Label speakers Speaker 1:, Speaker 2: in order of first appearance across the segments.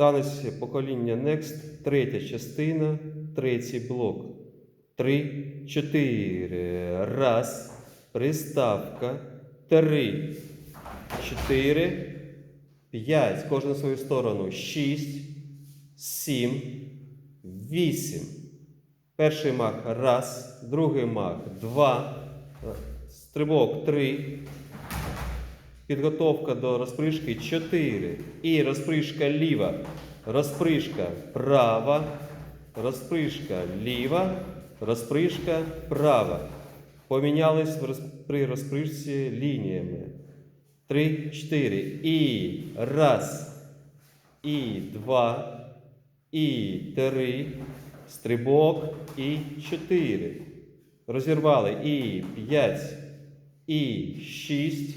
Speaker 1: Танець покоління Next, третя частина, третій блок. Три, чотири. Раз. Приставка. Три. Чотири. П'ять. Кожен в свою сторону. Шість. Сім. Вісім. Перший мах раз. Другий мах два. Стрибок три. Підготовка до розпришки 4. І розпришка ліва. Розпришка права. Розпришка ліва. Розпришка права. Помінялись при розпришці лініями. 3, 4. І раз. І два. І три. Стрибок. І чотири. Розірвали. І п'ять. І шість.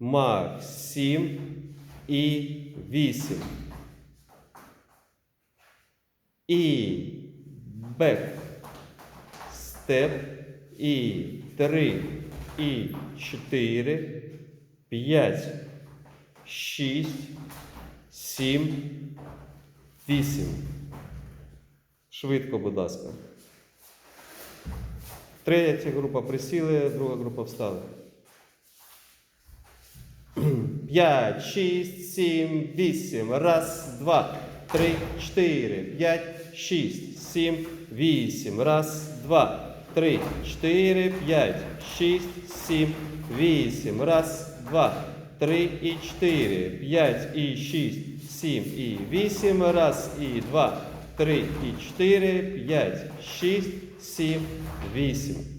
Speaker 1: Мах 7 і 8. І бек. Степ. І 3. І 4. 5. 6. 7. 8. Швидко, будь ласка. Третя група присіли, друга група встали. 5, 6, 7, 8. Раз, два, три, чотири, п'ять, шість, сім, вісім. Раз, два, три, чотири, п'ять, шість, сім, вісім. Раз, два, три і чотири, п'ять і шість, сім і вісім. Раз, і два, три і чотири, п'ять, шість, сім, вісім.